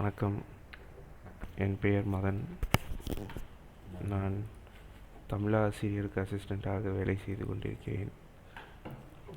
வணக்கம். என் பெயர் மதன். நான் தமிழாசிரியருக்கு அசிஸ்டண்ட்டாக வேலை செய்து கொண்டிருக்கிறேன்.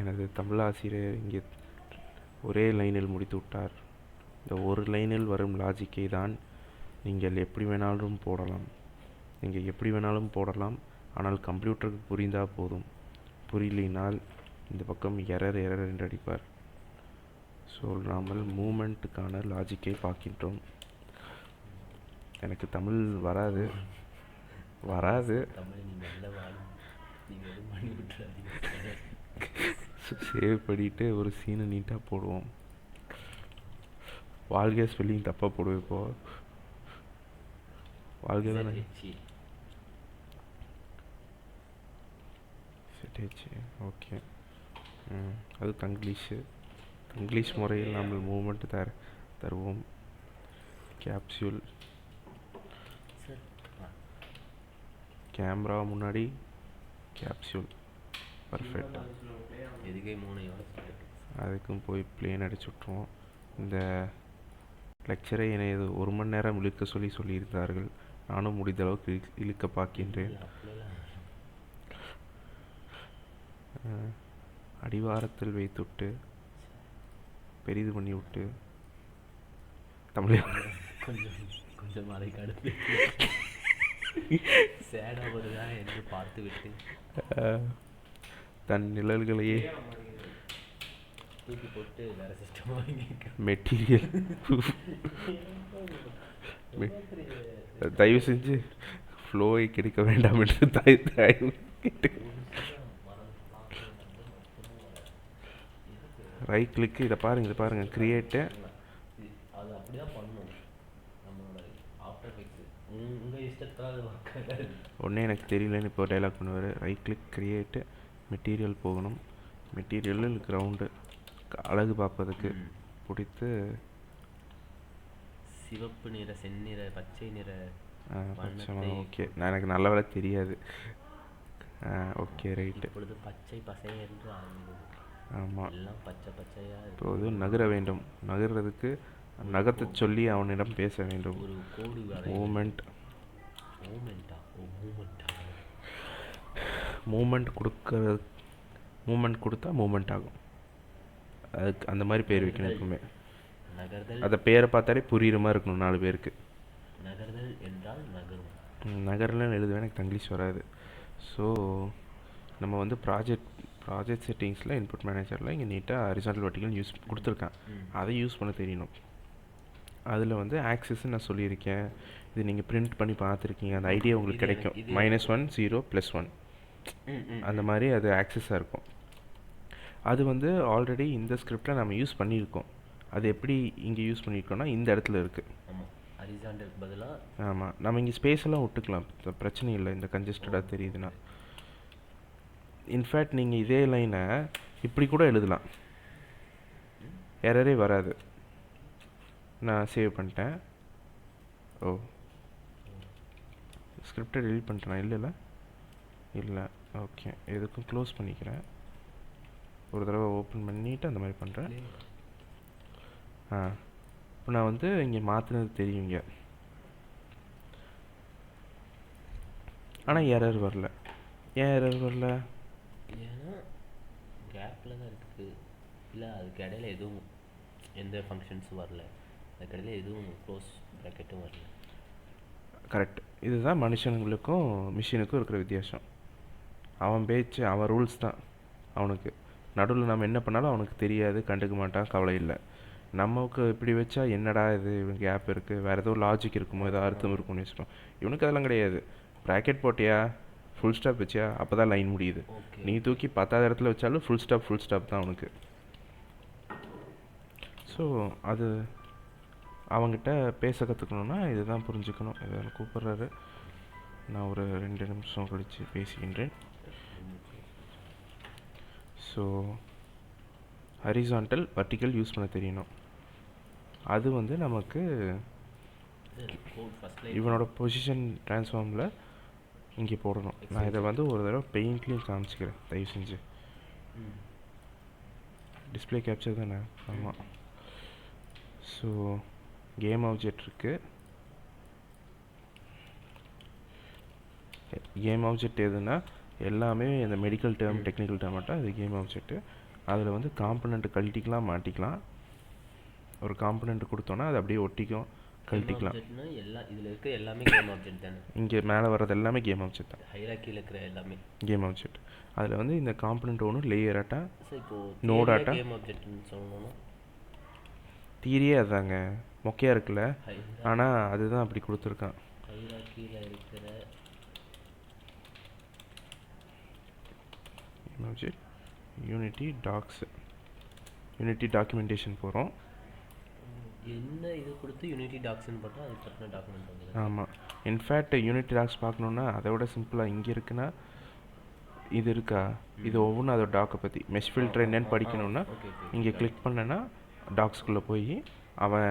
எனது தமிழாசிரியர் இங்கே ஒரே லைனில் முடித்து விட்டார். இந்த ஒரு லைனில் வரும் லாஜிக்கை தான் நீங்கள் எப்படி வேணாலும் போடலாம். நீங்கள் எப்படி வேணாலும் போடலாம். ஆனால் கம்ப்யூட்டருக்கு புரிந்தால் போதும். புரியலினால் இந்த பக்கம் எரர் எரர் என்று அடிப்பார். சொல்லாமல் மூமெண்ட்டுக்கான லாஜிக்கை பார்க்கின்றோம். எனக்கு தமிழ் வராது. வராது. சேவ் பண்ணிட்டு ஒரு சீனை நீட்டாக போடுவோம். வாழ்க ஸ்பெல்லிங் தப்பாக போடுவோம் இப்போ. வாழ்க தானே? சரி, ஓகே அது தங்கிலீஷு. தங்கிலீஷ் முறையில் நம்ம மூமெண்ட் தர தருவோம். கேப்சியூல் கேமரா முன்னாடி. கேப்சியூல் பர்ஃபெக்ட் அதுக்கும் போய் ப்ளேன் அடிச்சு விட்ருவோம் இந்த லெக்சரை என்னை ஒரு மணி நேரம் இழுக்க சொல்லி சொல்லியிருந்தார்கள். நானும் முடிந்த அளவுக்கு இழு- இழுக்க பார்க்கின்றேன் அடிவாரத்தில் வைத்துவிட்டு பெரிது பண்ணி விட்டு தமிழ் கொஞ்சம் கொஞ்சம் அதைக்கு அடுத்து. சேடாக வருதா என்று பார்த்து விட்டு. தன் நிழல்களையே தூக்கி போட்டு வேற சிஸ்டம் வாங்கி மெட்டீரியல். தயவு செஞ்சு ஃப்ளோவை கெடுக்க வேண்டாம் என்று தயவு தயவு கேட்டு ரைட் கிளிக்கு இதை பாருங்க இதை பாருங்க. கிரியேட்டு அது அப்படிதான் பண்ணணும் நம்மளோட ஆஃப்டர் எஃபெக்ட்ஸ் உங்கள். ஒன்றே எனக்கு தெரியலன்னு இப்போ டைலாக் பண்ணுவார். ரைட் கிளிக் கிரியேட்டு மெட்டீரியல் போகணும். மெட்டீரியல் கிரவுண்டு அழகு பார்ப்பதுக்கு. பிடித்து சிவப்பு நிற செந்நிற பச்சை நிற ஓகே. நான் எனக்கு நல்ல வேலை தெரியாது. ஓகே ரைட்டு பச்சை பசை என்று ஆமாம் எல்லாம் பச்சை பச்சையா இருக்கு. இப்போது நகர வேண்டும். நகர்றதுக்கு நகர்த்தச் சொல்லி அவனிடம் பேச வேண்டும். ஒரு கோடு மூமெண்ட் மூமெண்டா ஓ மூமெண்டா மூமெண்ட் கொடுக்கறது மூமெண்ட் கொடுத்தா மூமெண்ட் ஆகும். அதுக்கு அந்த மாதிரி பேர் வைக்கணும் எப்பவுமே. அதை பேரை பார்த்தாலே புரியுற மாதிரி இருக்கணும் நாலு பேருக்கு. நகர்தல் என்றால் நகரும். ம், நகர்லன்னு எழுதுவேன் எனக்கு தங்கிலீஷ் வராது. ஸோ நம்ம வந்து ப்ராஜெக்ட் ப்ராஜெக்ட் செட்டிங்ஸில் இன்புட் மேனேஜரில் இங்கே நீட்டாக ஹரிசாண்டல் வட்டிகள் யூஸ் கொடுத்துருக்கேன். அதை யூஸ் பண்ண தெரியணும். அதில் வந்து ஆக்சஸ்ன்னு நான் சொல்லியிருக்கேன். இது நீங்கள் பிரிண்ட் பண்ணி பார்த்துருக்கீங்க. அந்த ஐடியா உங்களுக்கு கிடைக்கும். Minus one zero plus one அந்த மாதிரி அது ஆக்சஸாக இருக்கும். அது வந்து ஆல்ரெடி இந்த ஸ்கிரிப்டில் நம்ம யூஸ் பண்ணியிருக்கோம். அது எப்படி இங்கே யூஸ் பண்ணியிருக்கோம்னா இந்த இடத்துல இருக்குது ஆமாம் ஹரிசாண்டலுக்கு பதிலாக ஆமாம் நம்ம இங்கே ஸ்பேஸ் எல்லாம் விட்டுக்கலாம். பிரச்சனை இல்லை. இந்த கன்ஜஸ்டடாக தெரியுதுன்னா. இன்ஃபேக்ட் நீங்கள் இதே லைனை இப்படி கூட எழுதலாம். எரரே வராது. நான் சேவ் பண்ணிட்டேன். ஓ. ஸ்கிரிப்டை டெலிட் பண்ணிட்டேன்? இல்லைல்ல இல்லை. ஓகே எதுக்கும் க்ளோஸ் பண்ணிக்கிறேன். ஒரு தடவை ஓப்பன் பண்ணிவிட்டு அந்த மாதிரி பண்ணுறேன் ஆ. இப்போ நான் வந்து இங்கே மாற்றினது தெரியும் இங்கே. ஆனால் எரர் வரல. ஏன் எரர் வரல? ஏன்னா கேப்பில் தான் இருக்குது இல்லை அதுக்கு இடையில எதுவும் எந்த ஃபங்க்ஷன்ஸும் வரல. அதுக்கு இடையில எதுவும் க்ளோஸ் ப்ராக்கெட்டும் வரல. கரெக்ட் இதுதான் மனுஷனுங்களுக்கும் மிஷினுக்கும் இருக்கிற வித்தியாசம். அவன் பேச்சு அவன் ரூல்ஸ் தான் அவனுக்கு. நடுவில் நம்ம என்ன பண்ணாலும் அவனுக்கு தெரியாது கண்டுக்க மாட்டான் கவலை இல்லை. நமக்கு இப்படி வச்சா என்னடா இது இவன் கேப் இருக்குது வேறு ஏதோ லாஜிக் இருக்குமோ? ஏதோ அர்த்தம் இருக்கும்னு வச்சுக்கோம் இவனுக்கு அதெல்லாம் கிடையாது. ப்ராக்கெட் போட்டியா? ஃபுல் ஸ்டாப் வச்சியா? அப்போ தான் லைன் முடியுது நீ தூக்கி பத்தாவது இடத்துல வச்சாலும் ஃபுல் ஸ்டாப் ஃபுல் ஸ்டாப் தான் அவனுக்கு ஸோ அது அவங்ககிட்ட பேச கற்றுக்கணுன்னா இதுதான் புரிஞ்சுக்கணும். இதை கூப்பிட்றாரு. நான் ஒரு ரெண்டு நிமிஷம் கழித்து பேசுகின்றேன். ஸோ ஹரிசாண்டல் வர்டிக்கல் யூஸ் பண்ண தெரியணும். அது வந்து நமக்கு இவனோட பொசிஷன் ட்ரான்ஸ்ஃபார்மில் இங்கே போடணும். நான் இதை வந்து ஒரு தடவை பெயிண்ட்லேயும் காமிச்சிக்கிறேன். தயவு செஞ்சு டிஸ்ப்ளே கேப்சர் தானே? ஆமாம் ஸோ கேம் ஆப்ஜெக்ட் இருக்குது கேம் ஆப்ஜெக்ட் எதுனா எல்லாமே இந்த மெடிக்கல் டேர்ம். டெக்னிக்கல் டேர்ம் மட்டும் அது கேம் ஆப்ஜெக்ட்டு அதில் வந்து காம்பனண்ட் கழட்டிக்கலாம் மாட்டிக்கலாம். ஒரு காம்பனண்ட் கொடுத்தோன்னா அது அப்படியே ஒட்டிக்கும். கழட்டிக்கலாம். எல்லா இதில் இருக்க எல்லாமே கேம் ஆப்ஜெக்ட் தானே? இங்கே மேலே வர்றது எல்லாமே கேம் ஆப்ஜெக்ட் தான். ஹைராக்கியில் இருக்கிற எல்லாமே. கேம் ஆப்ஜெக்ட் அதில் வந்து இந்த காம்பனண்ட் ஒன்று லேயராட்டா ஸோ இப்போ Node data. கேம் ஆப்ஜெக்ட்னு சொல்லணும்னா? தீரியே அதாங்க. மொக்கையாக இருக்குல்ல. ஆனால் அதுதான் அப்படி கொடுத்துருக்கான். ஹைராக்கியில் இருக்கிற யூனிட்டி டாக்ஸ் யூனிட்டி டாக்குமெண்டேஷன் போகிறோம் என்ன இது கொடுத்து யூனிட்டி டாக்ஸ்னு போட்டால் அதுக்கு பற்றின டாக்குமெண்ட் வந்து ஆமாம் இன்ஃபேக்ட் யூனிட்டி டாக்ஸ் பார்க்கணுன்னா அதை விட சிம்பிளாக இங்கே இருக்குன்னா இது இருக்கா? இது ஒவ்வொன்றும் அதோட டாக்கை பற்றி மெஷ் ஃபில்டர் என்னன்னு படிக்கணும்னா இங்கே கிளிக் பண்ணேன்னா டாக்ஸ்குள்ளே போய் அவன்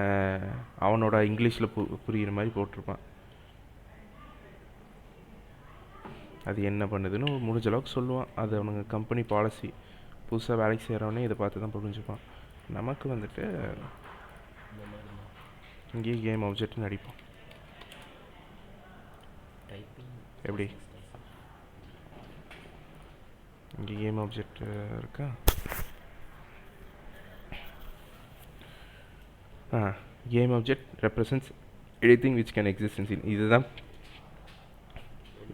அவனோட இங்கிலீஷில் பு புரிகிற மாதிரி போட்டிருப்பான். அது என்ன பண்ணுதுன்னு முடிஞ்ச அளவுக்கு சொல்லுவான். அது அவனுங்க கம்பெனி பாலிசி புதுசாக வேலைக்கு செய்கிறவனே இதை பார்த்து தான் புரிஞ்சுப்பான். நமக்கு வந்துட்டு இங்கேயே கேம் ஆப்ஜெக்ட்னு அடிப்போம் எப்படி? இங்கே கேம் ஆப்ஜெக்ட் இருக்கா? ஆ game object represents anything which can existence in இதுதான்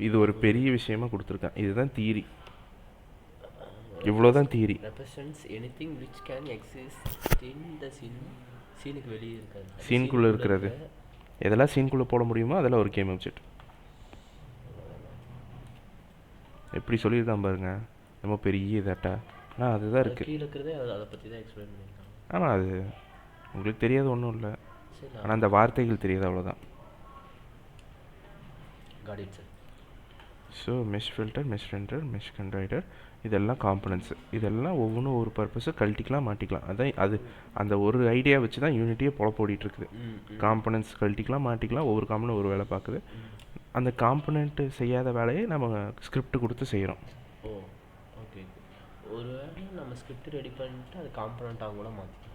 இது ஒரு பெரிய விஷயமா கொடுத்துருக்கான். இதுதான் தீரி இவ்வளோதான் theory represents anything which can exist in the scene சீனுக்கு வெளியே இருக்காது. அது சீனுக்குள்ளே இருக்கிறது. இருக்கிற- எதெல்லாம் சீனுக்குள்ளே போட முடியுமோ அதெல்லாம் ஒரு கேம் ஆப்ஜெக்ட் எப்படி சொல்லியிருக்கான் பாருங்க. ரொம்ப பெரிய இதாட்டா. ஆனால் அதுதான் இருக்குது இருக்கிறதே அதை பற்றி தான் எக்ஸ்பிளைன் பண்ணியிருக்காங்க. ஆனால் அது உங்களுக்கு தெரியாது ஒன்றும் இல்லை. ஆனால் அந்த வார்த்தைகள் தெரியாது அவ்வளோதான் so mesh filter mesh render mesh collider இதெல்லாம் காம்பனன்ட்ஸு இதெல்லாம் ஒவ்வொன்றும் ஒரு பர்பஸை கழட்டிக்கலாம் மாட்டிக்கலாம். அதான் அது அந்த ஒரு ஐடியா வச்சு தான் யூனிட்டியே பொழப்பு ஓடிட்டு இருக்குது ம் ம். காம்பனன்ட்ஸ் கழட்டிக்கலாம் மாட்டிக்கலாம். ஒவ்வொரு காம்பனண்ட் ஒரு வேலை பார்க்குது அந்த காம்பனண்ட்டு செய்யாத வேலையை நம்ம ஸ்கிரிப்ட் கொடுத்து செய்கிறோம் ஓ ஓகே ஒருவேளை நம்ம ஸ்கிரிப்ட் ரெடி பண்ணிட்டு அது காம்பனண்ட்டாக கூட மாற்றிக்கலாம்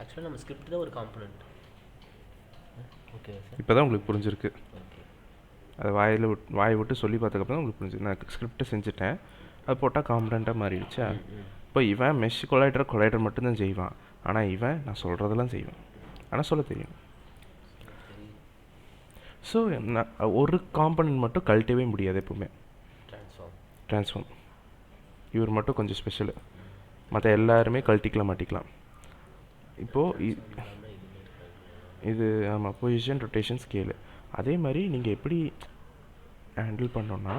ஆக்சுவலாக நம்ம ஸ்கிரிப்ட் தான் ஒரு காம்பனண்ட் ஓகே சார் இப்போ தான் உங்களுக்கு புரிஞ்சிருக்கு. அதை வாயில் விட்டு வாயை விட்டு சொல்லி பார்த்ததுக்கப்புறம் உங்களுக்கு புரிஞ்சுது நான் ஸ்கிரிப்டை செஞ்சுட்டேன். அது போட்டால் காம்பனண்ட்டாக மாறிடுச்சா இப்போ இவன் மெஷ் கொலைடர் கொலைடர் மட்டும்தான் செய்வான். ஆனால் இவன் நான் சொல்கிறதெல்லாம் செய்வான். ஆனால் சொல்ல தெரியும். ஸோ ஒரு காம்பனன்ட் மட்டும் கழட்டவே முடியாது எப்பவுமே. ட்ரான்ஸ்ஃபார்ம் இவர் மட்டும் கொஞ்சம் ஸ்பெஷலு மற்ற எல்லாருமே கழட்டிக்கலாம் மாட்டிக்கலாம். இப்போது இது ஆமாம் பொசிஷன் ரொட்டேஷன் ஸ்கேலு அதே மாதிரி நீங்கள் எப்படி ஹேண்டில் பண்ணோன்னா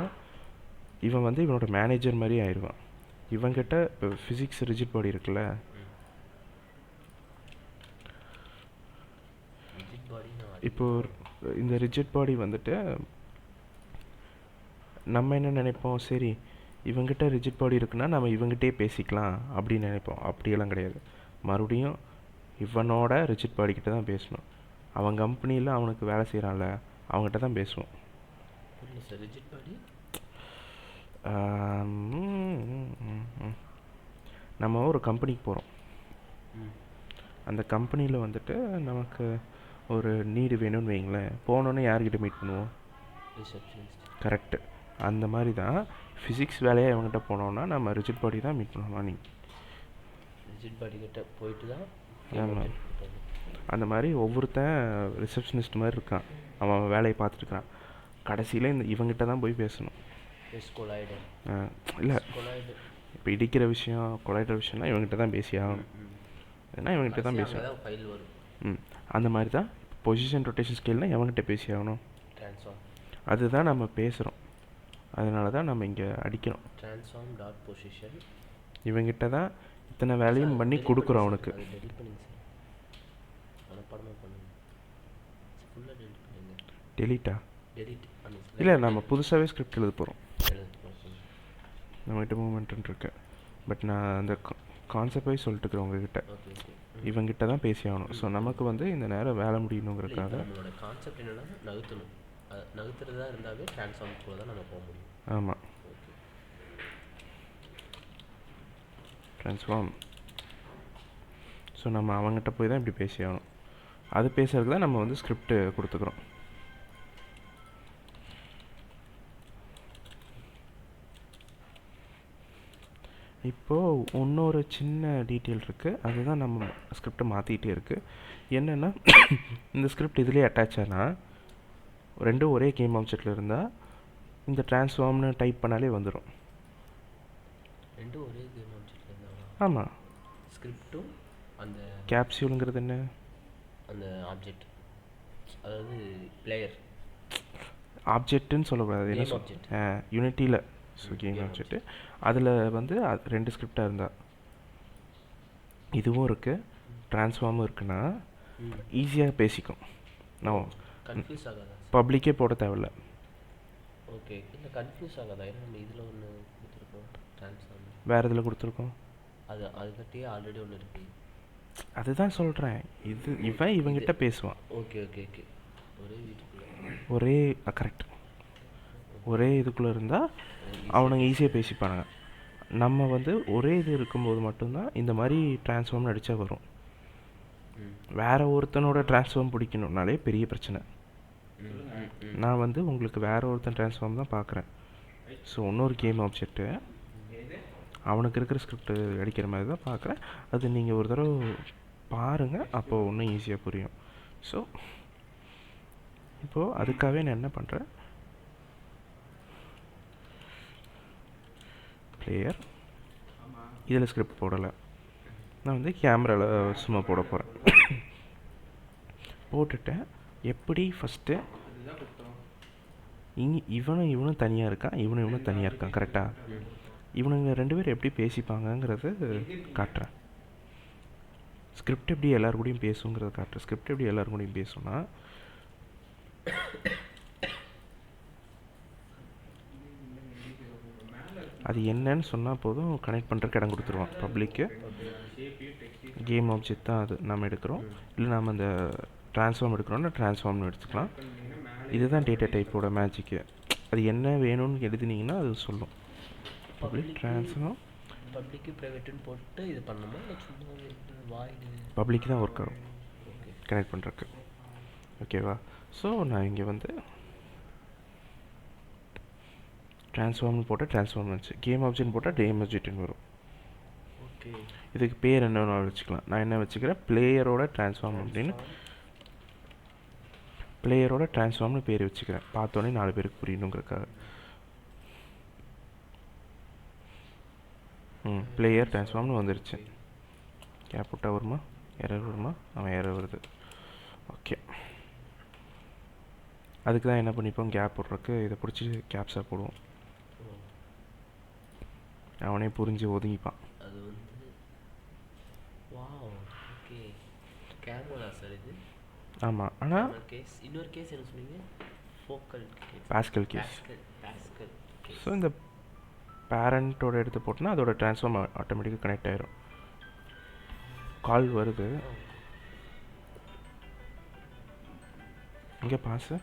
இவன் வந்து இவனோட மேனேஜர் மாதிரி ஆயிடுவான் இவன்கிட்ட இப்போ ஃபிசிக்ஸ் ரிஜிட் பாடி இருக்குல்ல? இப்போ இந்த ரிஜிட் பாடி வந்துட்டு நம்ம என்ன நினைப்போம்? சரி இவங்கிட்ட ரிஜிட் பாடி இருக்குன்னா நம்ம இவங்கிட்டே பேசிக்கலாம் அப்படின்னு நினைப்போம். அப்படியெல்லாம் கிடையாது. மறுபடியும் இவனோட ரிஜிட் பாடி கிட்ட தான் பேசணும். அவன் கம்பெனியில் அவனுக்கு வேலை செய்கிறான்ல அவங்ககிட்ட தான் பேசுவோம். நம்ம ஒரு கம்பெனிக்கு போகிறோம் ம். அந்த கம்பெனியில் வந்துட்டு நமக்கு ஒரு நீடு வேணும்னு வைங்களேன் போனோன்னே யார்கிட்ட மீட் பண்ணுவோம்? கரெக்டு அந்த மாதிரி தான் ஃபிசிக்ஸ் வேலையாக இவங்ககிட்ட போனோம்னா நம்ம ரிஜிட் பாடி தான் மீட் பண்ணுவோம் நீ ரிஜிட் பாடி கிட்ட போயிட்டு தான் ஆமா. அந்த மாதிரி ஒவ்வொருத்தன் ரிசப்ஷனிஸ்ட் மாதிரி இருக்கான். அவன் வேலையை பார்த்துருக்கான் கடைசியில் இந்த இவங்கிட்ட தான் போய் பேசணும். இல்லை. இப்போ இடிக்கிற விஷயம் கொலையிற விஷயம்லாம் இவங்ககிட்ட தான் பேசி ஆகணும் ஏன்னா இவங்ககிட்ட தான் பேசணும் ம். அந்த மாதிரி தான் பொசிஷன் ரொட்டேஷன் ஸ்கேல்னால் எவன்கிட்ட பேசி ஆகணும் அதுதான் நம்ம பேசுகிறோம் அதனால தான் நம்ம இங்கே அடிக்கிறோம். ட்ரான்ஸ்ஃபார்ம் டாட் பொசிஷன் இவங்கிட்ட தான் இத்தனை வேலையும் பண்ணி கொடுக்குறோம் அவனுக்கு. டெலீட்டா இல்லை நம்ம புதுசாகவே ஸ்கிரிப்ட் எழுத போகிறோம் நம்மகிட்ட மூமெண்ட் இருக்கு. பட் நான் அந்த கான்செப்டே சொல்லிட்டு இருக்கிறேன் உங்ககிட்ட. இவங்கிட்ட தான் பேசி ஆகணும். ஸோ நமக்கு வந்து இந்த நேரம் வேலை முடியணுங்கிறதுக்காக நம்மளோட கான்செப்ட் என்னன்னா நகர்த்தணும். அது நகர்த்துறதா இருந்தாவே ட்ரான்ஸ்ஃபார்ம் கூட தான் நம்ம போக முடியும். ஆமாம் ட்ரான்ஸ்ஃபார்ம் ஸோ நம்ம அவங்ககிட்ட போய் தான் இப்படி பேசி ஆகணும். அது பேசுறதுக்கு தான் நம்ம வந்து ஸ்கிரிப்ட் கொடுத்துக்கிறோம். இப்போது இன்னொரு சின்ன டீட்டெயில் இருக்குது அதுதான் நம்ம ஸ்கிரிப்டை மாற்றிக்கிட்டே இருக்குது என்னென்னா இந்த ஸ்கிரிப்ட் இதுலேயே அட்டாச் ஆனால் ரெண்டும் ஒரே கேம் ஆப்ஜெக்டில் இருந்தால் இந்த ட்ரான்ஸ்ஃபார்ம்னு டைப் பண்ணாலே வந்துடும் ரெண்டும் ஒரே கேம் ஆப்ஜெக்ட்ல இருந்தாங்களா ஆமாம் ஸ்கிரிப்டும் அந்த கேப்சியூலுங்கிறது என்ன? அந்த ஆப்ஜெக்ட் அதாவது பிளேயர் ஆப்ஜெக்ட்டுன்னு சொல்லக்கூடாது. என்ன. யூனிட்டியில் so hmm, game game object அதில் வந்து ரெண்டு ஸ்கிரிப்டாக இருந்தா. இதுவும் இருக்குது ட்ரான்ஸ்ஃபார்மும் இருக்குன்னா ஈஸியாக பேசிக்கும். நான் கன்ஃபியூஸ் ஆகாதா? பப்ளிக்கே போட தேவையில்ல. ஓகே இல்லை கன்ஃபியூஸ் ஆகாதா? ஏன்னா இதில் ஒன்று கொடுத்துருக்கோம். ட்ரான்ஸ்ஃபார்ம் வேறு இதில் கொடுத்துருக்கோம். அது அது கட்டியே ஆல்ரெடி ஒன்று இருக்கு. அதுதான் சொல்கிறேன் இது இவன் இவங்கிட்ட பேசுவான். ஓகே ஓகே ஓகே ஒரே வீட்டுக்குள்ளே. ஒரே கரெக்ட் ஒரே இதுக்குள்ளே இருந்தால் அவனுங்க ஈஸியாக பேசிப்பானுங்க. நம்ம வந்து ஒரே இது இருக்கும்போது மட்டும்தான் இந்த மாதிரி ட்ரான்ஸ்ஃபார்ம்னு அடித்தா வரும். வேறு வேற ஒருத்தனோட ட்ரான்ஸ்ஃபார்ம் பிடிக்கணும்னாலே பெரிய பிரச்சனை. நான் வந்து உங்களுக்கு வேற ஒருத்தன் ட்ரான்ஸ்ஃபார்ம் தான் பார்க்குறேன் ஸோ இன்னொரு கேம் ஆப்ஜெக்ட்டு அவனுக்கு இருக்கிற ஸ்கிரிப்ட் அடிக்கிற மாதிரி தான் பார்க்குறேன் அது நீங்கள் ஒரு தடவை பாருங்கள் அப்போ இன்னும் ஈஸியாக புரியும். ஸோ இப்போது அதுக்காகவே நான் என்ன பண்ணுறேன் பிளேயர் இதில் ஸ்கிரிப்ட் போடலை. நான் வந்து கேமராவில் சும்மா போட போகிறேன் போட்டுட்டேன் எப்படி ஃபஸ்ட்டு இங்கே இவனும் இவனும் தனியாக இருக்கான் இவனும் இவனும் தனியாக இருக்கான் கரெக்டாக இவனுங்க ரெண்டு பேரும் எப்படி பேசிப்பாங்கங்கிறது காட்டுறேன். ஸ்கிரிப்ட் எப்படி எல்லார் கூடயும் பேசுங்கிறத காட்டுறேன். ஸ்கிரிப்ட் எப்படி எல்லாருக்கூடையும் கூடயும் அது என்னன்னு சொன்னால் போதும் கனெக்ட் பண்ணுறக்கு இடம் கொடுத்துருவான் பப்ளிக்கு கேம் ஆப்ஜெக்ட் தான் அது. நம்ம எடுக்கிறோம். இல்லை நம்ம அந்த ட்ரான்ஸ்ஃபார்ம் எடுக்கிறோம்னா ட்ரான்ஸ்ஃபார்ம்னு எடுத்துக்கலாம். இதுதான் டேட்டா டைப்போட மேஜிக்கு அது என்ன வேணும்னு எழுதினீங்கன்னா அது சொல்லும். பப்ளிக் ட்ரான்ஸ்ஃபார்ம் பப்ளிக்கு ப்ரைவேட்டுன்னு போட்டு இது பண்ணணுமா? பப்ளிக் தான் ஒர்க் ஆகும். கனெக்ட் பண்ணுறக்கு ஓகேவா ஸோ நான் இங்கே வந்து ட்ரான்ஸ்ஃபார்ம்னு போட்டால் ட்ரான்ஸ்ஃபார்ம் வந்துச்சு கேம் ஆப்ஜெக்ட் போட்டால் கேம் வரும். ஓகே இதுக்கு பேர் என்ன வச்சுக்கலாம். நான் என்ன வச்சுக்கிறேன்? பிளேயரோட ட்ரான்ஸ்ஃபார்ம் அப்படின்னு பிளேயரோட ட்ரான்ஸ்ஃபார்ம்னு பேர் வச்சுக்கிறேன். பார்த்தோன்னே நாலு பேருக்கு புரியணுங்கிறக்காக ம் பிளேயர் ட்ரான்ஸ்ஃபார்ம்னு வந்துருச்சு. கேப் விட்டா வருமா? எரர் வருமா? அவன் எரர் வருது. ஓகே அதுக்கு தான் என்ன பண்ணிப்போம்? கேப் விட்றக்கு இதை பிடிச்சி கேப்ஸாக போடுவோம். அவனே புரிஞ்சு ஒதுங்கிப்பான். அது வந்து வாவ் ஓகே. கேமரா சார் இது. ஆமாம் ஆனால் கேஸ் இன்னொரு கேஸ் என்ன சொன்னீங்க? Focal case Pascal case Pascal so இந்த பேரண்ட்டோட எடுத்து போட்டோன்னா அதோட ட்ரான்ஸ்ஃபார்ம் ஆட்டோமேட்டிக்காக கனெக்ட் ஆயிரும். கால் வருது. இங்கே பாஸு